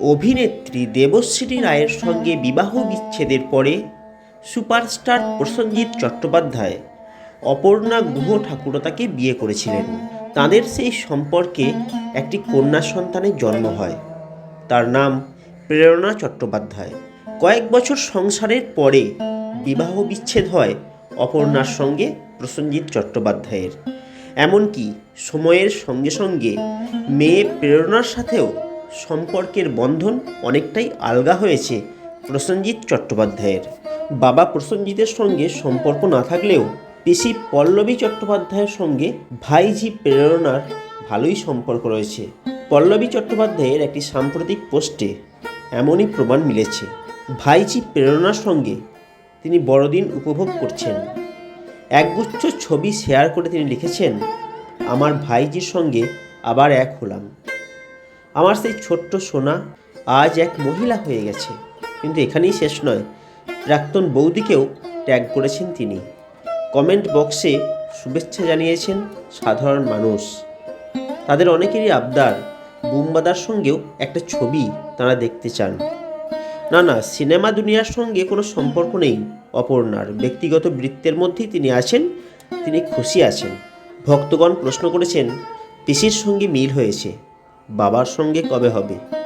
অভিনেত্রী দেবশ্রী রায়ের সঙ্গে বিবাহ বিচ্ছেদের পরে সুপারস্টার প্রসেনজিৎ চট্টোপাধ্যায়, অপর্ণা গুহ ঠাকুরতাকে বিয়ে করেছিলেন। তাদের সেই সম্পর্কে একটি কন্যা সন্তানের জন্ম হয়। তার নাম প্রেরণা চট্টোপাধ্যায়। কয়েক বছর সংসারের পরে বিবাহ বিচ্ছেদ হয় অপর্ণার সঙ্গে প্রসেনজিৎ চট্টোপাধ্যায়ের। এমনকি সময়ের সঙ্গে সঙ্গে মেয়ে প্রেরণার সাথেও সম্পর্কের বন্ধন অনেকটাই আলগা হয়েছে প্রসেনজিৎ চট্টোপাধ্যায়ের। বাবা প্রসেনজিতের সঙ্গে সম্পর্ক না থাকলেও পিসি পল্লবী চট্টোপাধ্যায়ের সঙ্গে ভাইঝি প্রেরণার ভালোই সম্পর্ক রয়েছে। পল্লবী চট্টোপাধ্যায়ের একটি সাম্প্রতিক পোস্টে এমনই প্রমাণ মিলেছে। ভাইঝি প্রেরণার সঙ্গে তিনি বড়দিন উপভোগ করছেন। একগুচ্ছ ছবি শেয়ার করে তিনি লিখেছেন, আমার ভাইজির সঙ্গে আবার এক হলাম। আমার সেই ছোট্ট সোনা আজ এক মহিলা হয়ে গেছে। কিন্তু এখানেই শেষ নয়। প্রাক্তন বৌদিকেও ট্যাগ করেছেন তিনি। কমেন্ট বক্সে শুভেচ্ছা জানিয়েছেন সাধারণ মানুষ। তাদের অনেকেরই আবদার বুম্বাদার সঙ্গেও একটা ছবি তারা দেখতে চান। না না, সিনেমা দুনিয়ার সঙ্গে কোনো সম্পর্ক নেই অপর্ণার। ব্যক্তিগত বৃত্তের মধ্যেই তিনি আছেন, তিনি খুশি আছেন। ভক্তগণ প্রশ্ন করেছেন, পিসির সঙ্গে মিল হয়েছে। বাবার সঙ্গে কবে হবে?